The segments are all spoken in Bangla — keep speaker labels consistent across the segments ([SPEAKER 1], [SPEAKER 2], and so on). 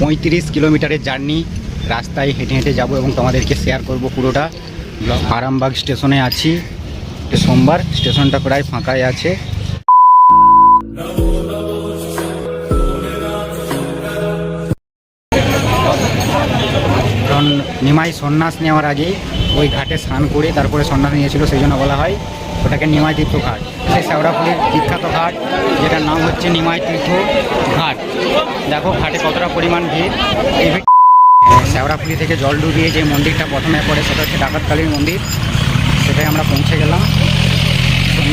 [SPEAKER 1] পঁয়ত্রিশ কিলোমিটারের জার্নি। রাস্তায় হেঁটে হেঁটে যাব এবং তোমাদেরকে শেয়ার করব পুরোটা। আরামবাগ স্টেশনে আছি। সোমবার স্টেশনটা প্রায় ফাঁকাই আছে। নিমাই সন্ন্যাস নেওয়ার আগে ওই ঘাটে স্নান করে তারপরে সন্ন্যাস নিয়েছিল, সেই জন্য বলা হয় ওটাকে নিমাই তীর্থ ঘাট। সেই শেওড়াফুলির বিখ্যাত ঘাট, যেটার নাম হচ্ছে নিমাই তীর্থ ঘাট। দেখো ঘাটে কতটা পরিমাণ ভিড়। এই ভিড় শেওড়াফুলি থেকে জল ডুবিয়ে যে মন্দিরটা প্রথমে পড়ে, সেটা হচ্ছে ডাকাতকালীর মন্দির। সেটাই আমরা পৌঁছে গেলাম।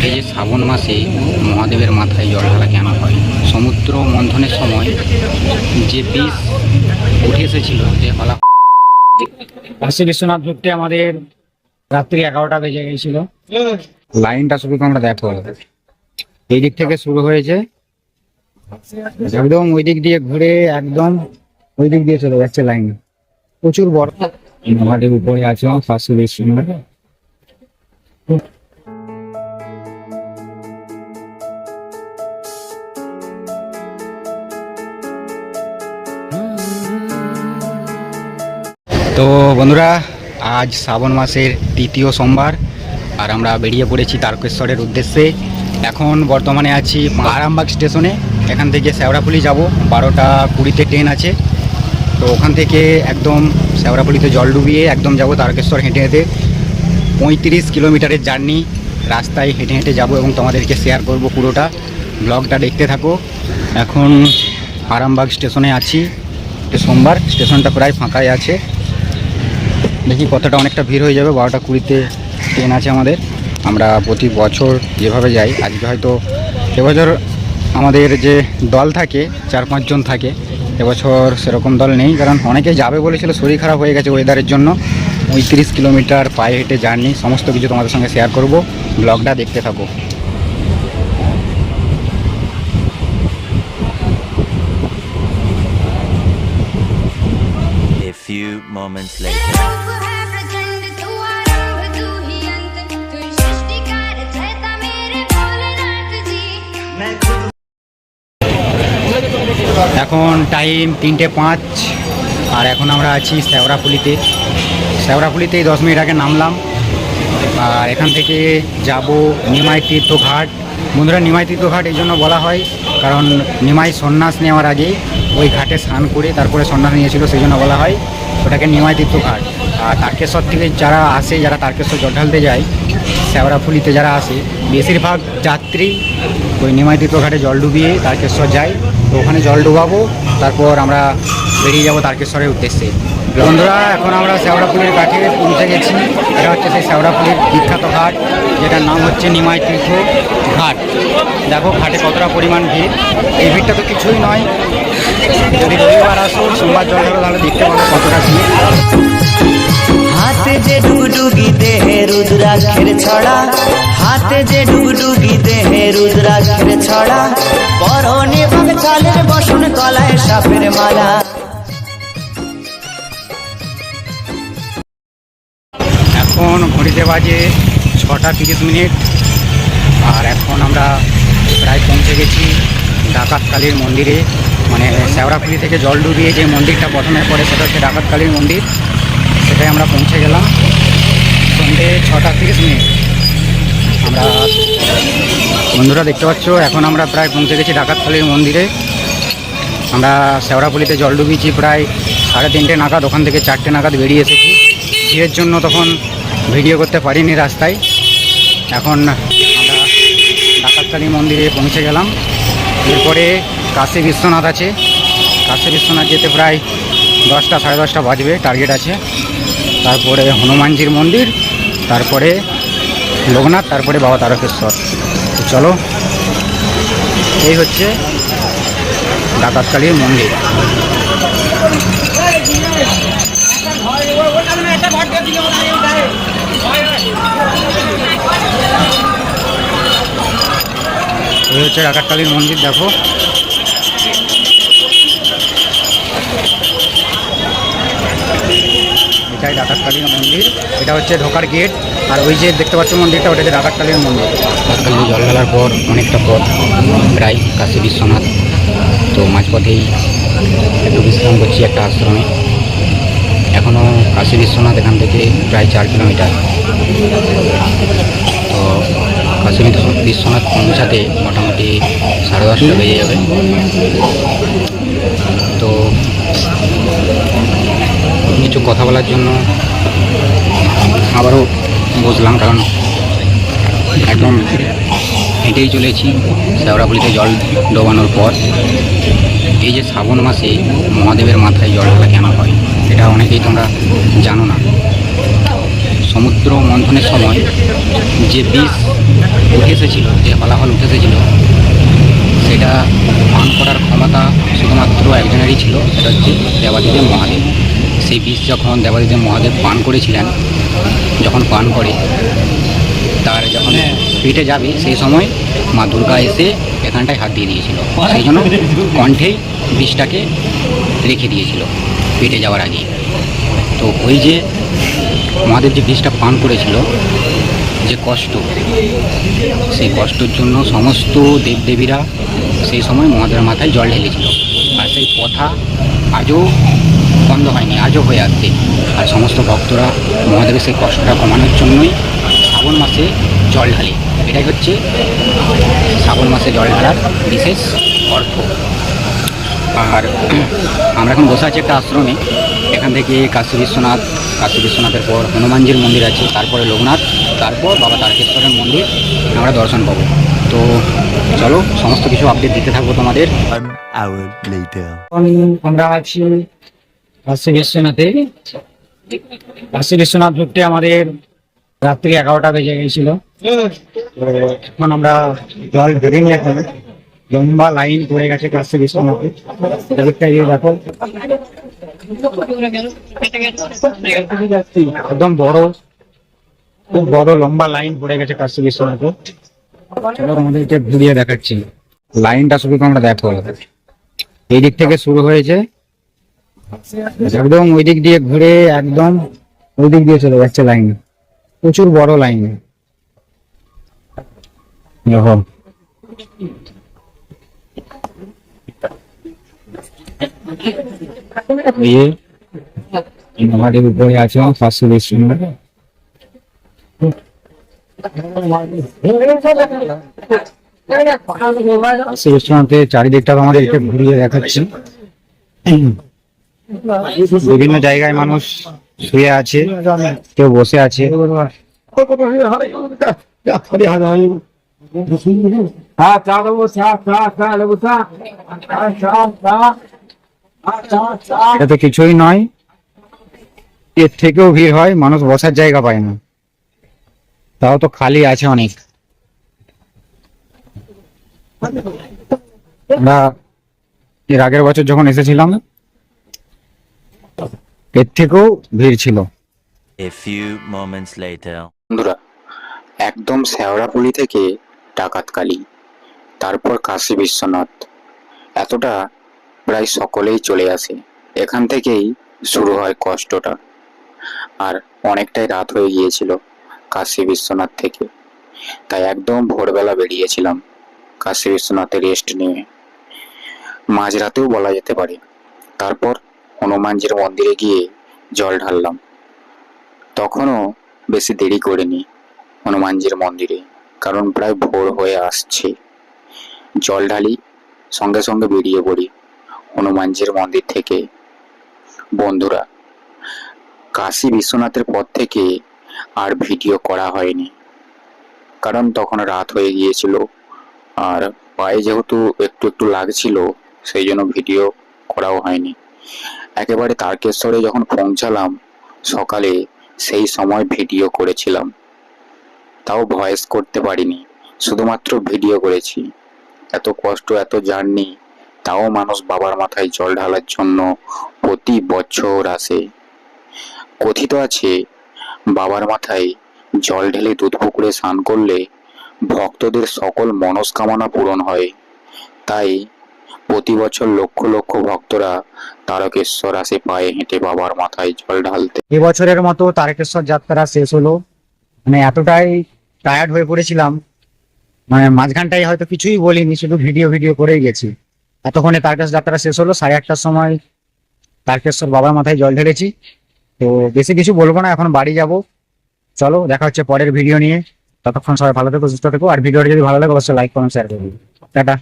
[SPEAKER 1] এই যে শ্রাবণ মাসে মহাদেবের মাথায় জল ঢালা কেন হয়? সমুদ্র মন্থনের সময় যে বিষ উঠে এসেছিল, যে হলা কাশী বিশ্বনাথ ধরতে আমাদের রাত্রি এগারোটা বেজে গেছিল। লাইনটা শুধু তোমরা দেখো। এই দিক থেকে শুরু হয়েছে। একদম ওই দিক দিয়ে ঘুরে একদম ওই দিক দিয়ে চলে যাচ্ছে লাইন। প্রচুর বড়। আমাদের উপরে আছে কাশী বিশ্বনাথ। তো বন্ধুরা, আজ শ্রাবণ মাসের তৃতীয় সোমবার, আর আমরা বেরিয়ে পড়েছি তারকেশ্বরের উদ্দেশ্যে। এখন বর্তমানে আছি আরামবাগ স্টেশনে, এখান থেকে শেওড়াফুলি যাব। বারোটা কুড়িতে ট্রেন আছে, তো ওখান থেকে একদম শেওড়াফুলিতে জল ডুবিয়ে একদম যাব তারকেশ্বর হেঁটে হেঁটে। পঁয়ত্রিশ কিলোমিটারের জার্নি, রাস্তায় হেঁটে হেঁটে যাব এবং তোমাদেরকে শেয়ার করব পুরোটা। ব্লগটা দেখতে থাকো। এখন আরামবাগ স্টেশনে আছি। সোমবার স্টেশনটা প্রায় ফাঁকাই আছে। দেখি কতটা অনেকটা ভিড় হয়ে যাবে, বারোটা কুড়িতে ট্রেন আছে আমাদের। আমরা প্রতি বছর যেভাবে যাই, আজকে হয়তো এবছর আমাদের যে দল থাকে, চার পাঁচজন থাকে, এবছর সেরকম দল নেই, কারণ অনেকে যাবে বলেছিল, শরীর খারাপ হয়ে গেছে ওয়েদারের জন্য। পঁয়ত্রিশ কিলোমিটার পায়ে হেঁটে জার্নি সমস্ত কিছু তোমাদের সঙ্গে শেয়ার করব ব্লগটা দেখতে থাকো
[SPEAKER 2] A few moments later.
[SPEAKER 1] এখন টাইম তিনটে পাঁচ আর এখন আমরা আছি শেওড়াফুলিতে শেওড়াফুলিতেই দশ মিনিট আগে নামলাম আর এখান থেকে যাব নিমাই তীর্থ ঘাট বন্ধুরা নিমাই তীর্থ ঘাট এই জন্য বলা হয় কারণ নিমাই সন্ন্যাস নেওয়ার আগে ওই ঘাটে স্নান করে তারপরে সন্ন্যাস নিয়েছিল সেই জন্য বলা হয়। ওটাকে নিমাই তীর্থ ঘাট। আর তারকেশ্বর থেকে যারা আসে, যারা তারকেশ্বর জল ঢালতে যায় শেওড়াফুলিতে যারা আসে, বেশিরভাগ যাত্রী ওই নিমাই তীর্থ ঘাটে জল ডুবিয়ে তারকেশ্বর যায়। তো ওখানে জল ডুবাবো, তারপর আমরা বেরিয়ে যাব তারকেশ্বরের উদ্দেশ্যে। বন্ধুরা, এখন আমরা শেওড়াফুলির ঘাটে পৌঁছে গেছি। এটা হচ্ছে সেই শেওড়াফুলির বিখ্যাত ঘাট, যেটার নাম হচ্ছে নিমাই তীর্থ ঘাট। দেখো, ঘাটে কতটা পরিমাণ ভিড়। এই ভিড়টা তো কিছুই নয়। যদি রবিবার আসো সোমবার জল ঢালো তাহলে দেখতে পাবো কতটা ভিড়।
[SPEAKER 3] হাতে যে ডুগডুগি দেহে রুদ্রাক্ষের ছড়া হাতে যে ডুগডুগি দেহে রুদ্রাক্ষের ছড়া পরনে বাগ চালের বসন কলায় সাপের মালা।
[SPEAKER 1] এখন ঘড়িতে বাজে ছটা তিরিশ মিনিট আর এখন আমরা প্রায় পৌঁছে গেছি ডাকাতকালীর মন্দিরে। মানে শেওড়াফুলি থেকে জল ডুবিয়ে যে মন্দিরটা প্রথমে পড়ে সেটা হচ্ছে ডাকাতকালীর মন্দির। সেটাই আমরা পৌঁছে গেলাম। সন্ধ্যে ছটা তিরিশ মিনিট। আমরা, বন্ধুরা দেখতে পাচ্ছ, এখন আমরা প্রায় পৌঁছে গেছি ডাকাতকালীর মন্দিরে। আমরা শেওড়াফুলিতে জল ডুবিয়েছি প্রায় সাড়ে তিনটে নাগাদ, ওখান থেকে চারটে নাগাদ বেরিয়ে এসেছি। ভিড়ের জন্য তখন ভিডিও করতে পারিনি রাস্তায়। এখন আমরা ডাকাতকালী মন্দিরে পৌঁছে গেলাম। এরপরে কাশী বিশ্বনাথ আছে। কাশী বিশ্বনাথ যেতে প্রায় দশটা, সাড়ে দশটা বাজবে টার্গেট আছে। তারপরে হনুমানজির মন্দির, তারপরে লোকনাথ, তারপরে বাবা তারকেশ্বর। চলো, এই হচ্ছে ডাকাতকালীর মন্দির। এই হচ্ছে ডাকাতকালীর মন্দির, দেখো। এটাই ডাকাতকালীর মন্দির। এটা হচ্ছে ঢোকার গেট। আর ওই যে দেখতে পাচ্ছ মন্দিরটা, ওটা হচ্ছে ডাকাতকালীর মন্দির। ডাকাতকালী জল ঢালার পর অনেকটা পথ, প্রায় কাশী বিশ্বনাথ। তো মাঝপথেই একটু বিশ্রাম করছি একটা আশ্রমে। এখনও কাশী বিশ্বনাথ এখান থেকে প্রায় চার কিলোমিটার। তো কাশী বিশ্বনাথ পৌঁছাতে মোটামুটি সাড়ে দশটা বেজে যাবে। তো কিছু কথা বলার জন্য আবারও বসলাম, কারণ একদম হেঁটেই চলেছি শেওড়াপুলিতে জল ডোবানোর পর। এই যে শ্রাবণ মাসে মহাদেবের মাথায় জল ঢালা কেন হয় এটা অনেকেই তোমরা জানো না। সমুদ্র মন্থনের সময় যে বিষ উঠে এসেছিল, যে ফলাফল উঠে এসেছিল, সেটা পান করার ক্ষমতা শুধুমাত্র একজনেরই ছিল, সেটা হচ্ছে দেবাদিদেব মহাদেব। সেই বিষ যখন দেবাদিদেব মহাদেব পান করেছিলেন যখন পান করে তার যখন পেটে যাবে সেই সময় মা দুর্গা এসে এখানটায় হাত দিয়ে দিয়েছিল। সেই জন্য কণ্ঠেই বিষটাকে রেখে দিয়েছিল পেটে যাওয়ার আগে। তো ওই যে মহাদেব যে বিষটা পান করেছিল যে কষ্ট সেই কষ্টের জন্য সমস্ত দেবদেবীরা সেই সময় মহাদেবের মাথায় জল ঢেলেছিল। আর সেই কথা আজও বন্ধ হয়নি আজও হয়ে আসছে। আর সমস্ত ভক্তরা মহাদেবের সেই কষ্টটা কমানোর জন্যই শ্রাবণ মাসে জল ঢালে। এটাই হচ্ছে শ্রাবণ মাসে জল ঢালার বিশেষ অর্থ। আর আমরা এখন বসে আছি একটা আশ্রমে। এখান থেকে কাশী বিশ্বনাথ কাশী বিশ্বনাথের পর হনুমানজির মন্দির আছে তারপরে লোকনাথ তারপর বাবা তারকেশ্বরের মন্দির। আমরা দর্শন পাবো। তো চলো সমস্ত কিছু আপডেট দিতে থাকব তোমাদের। আমরা আছি কাশী বিশ্বনাথে কাশী বিশ্বনাথ ঢুকতে আমাদের রাত্রি এগারোটা বেজে গেছিল। এখন আমরা জল ধরিনি এখন। লম্বা লাইন পড়ে গেছে কাশী বিশ্বনাথে দেখো। একদম বড়, খুব বড়, লম্বা লাইন পড়ে গেছে কাশী বিশ্বনাথে চলো আমাদেরকে ঘুরিয়ে দেখাচ্ছি। লাইনটা শুধু তোমরা দেখো। এই দিক থেকে শুরু হয়েছে একদম ওই দিক দিয়ে ঘুরে একদম ওই দিক দিয়ে চলে যাচ্ছে লাইন প্রচুর বড় লাইন আমাদের উপরে আছে পাঁচশো বেশি চারিদিকটা আমাদের ঘুরিয়ে দেখাচ্ছি। বিভিন্ন জায়গায় মানুষ শুয়ে আছে কেউ বসে আছে। এটা কিছুই নয়। এর থেকেও ভিড় হয় মানুষ বসার জায়গা পায় না। তাও তো খালি আছে অনেক। এর আগের বছর যখন এসেছিলাম এর থেকেও ভিড় ছিল।
[SPEAKER 2] A few moments later.
[SPEAKER 1] বন্ধুরা একদম শেওড়াপুলি থেকে ডাকাতকালি তারপর কাশী বিশ্বনাথ। এতটা প্রায় সকলেই চলে আসে। এখান থেকেই শুরু হয় কষ্টটা। আর অনেকটাই রাত হয়ে গিয়েছিল কাশী বিশ্বনাথ থেকে। তাই একদম ভোরবেলা বেরিয়েছিলাম কাশী বিশ্বনাথের রেস্ট নিয়ে। মাঝরাতেও বলা যেতে পারে। তারপর হনুমানজির মন্দিরে গিয়ে জল ঢাললাম। তখনও বেশি দেরি করিনি হনুমানজির মন্দিরে, কারণ প্রায় ভোর হয়ে আসছে। জল ঢালি, সঙ্গে সঙ্গে বেরিয়ে পড়ি হনুমানজির মন্দির থেকে। বন্ধুরা, কাশী বিশ্বনাথের পর থেকে আর ভিডিও করা হয়নি, কারণ তখন রাত হয়ে গিয়েছিল। আর পায়ে যেহেতু একটু একটু লাগছিল, সেই জন্য ভিডিও করাও হয়নি। একেবারে তারকেশ্বরে যখন পৌঁছালাম, সকালে সেই সময় ভিডিও করেছিলাম। তাও ভয়েস করতে পারিনি, শুধুমাত্র ভিডিও করেছি। এত কষ্ট, এত জার্নি তাও মানুষ বাবার মাথায় জল ঢালার জন্য প্রতি বছর আসে। কথিত আছে, বাবার মাথায় জল ঢেলে দুধ পুকুরে স্নান করলে ভক্তদের সকল মনস্কামনা পূরণ হয়। তাই প্রতি বছর লক্ষ লক্ষ ভক্তরা তারকেশ্বর আসে পায়ে হেঁটে বাবার মাথায় জল ঢালতে। এবছরের মতো তারকেশ্বর যাত্রা শেষ হলো। মানে এতটাই টায়ার্ড হয়ে পড়েছিলাম। মানে মাঝখানটাই হয়তো কিছুই বলিনি, শুধু ভিডিও ভিডিও করেই গেছি। এতক্ষণে তারকেশ্বর যাত্রা শেষ হলো, সাড়ে আটটার সময় তারকেশ্বর বাবার মাথায় জল ঢেলেছি। তো বেশি কিছু বলব না, এখন বাড়ি যাব। চলো, দেখা হচ্ছে পরের ভিডিও নিয়ে। ততক্ষণ সবাই ভালো থেকো, সুস্থ থেকো। আর ভিডিওটা যদি ভালো লাগে, অবশ্যই লাইক কমেন্ট শেয়ার করবে। টাটা।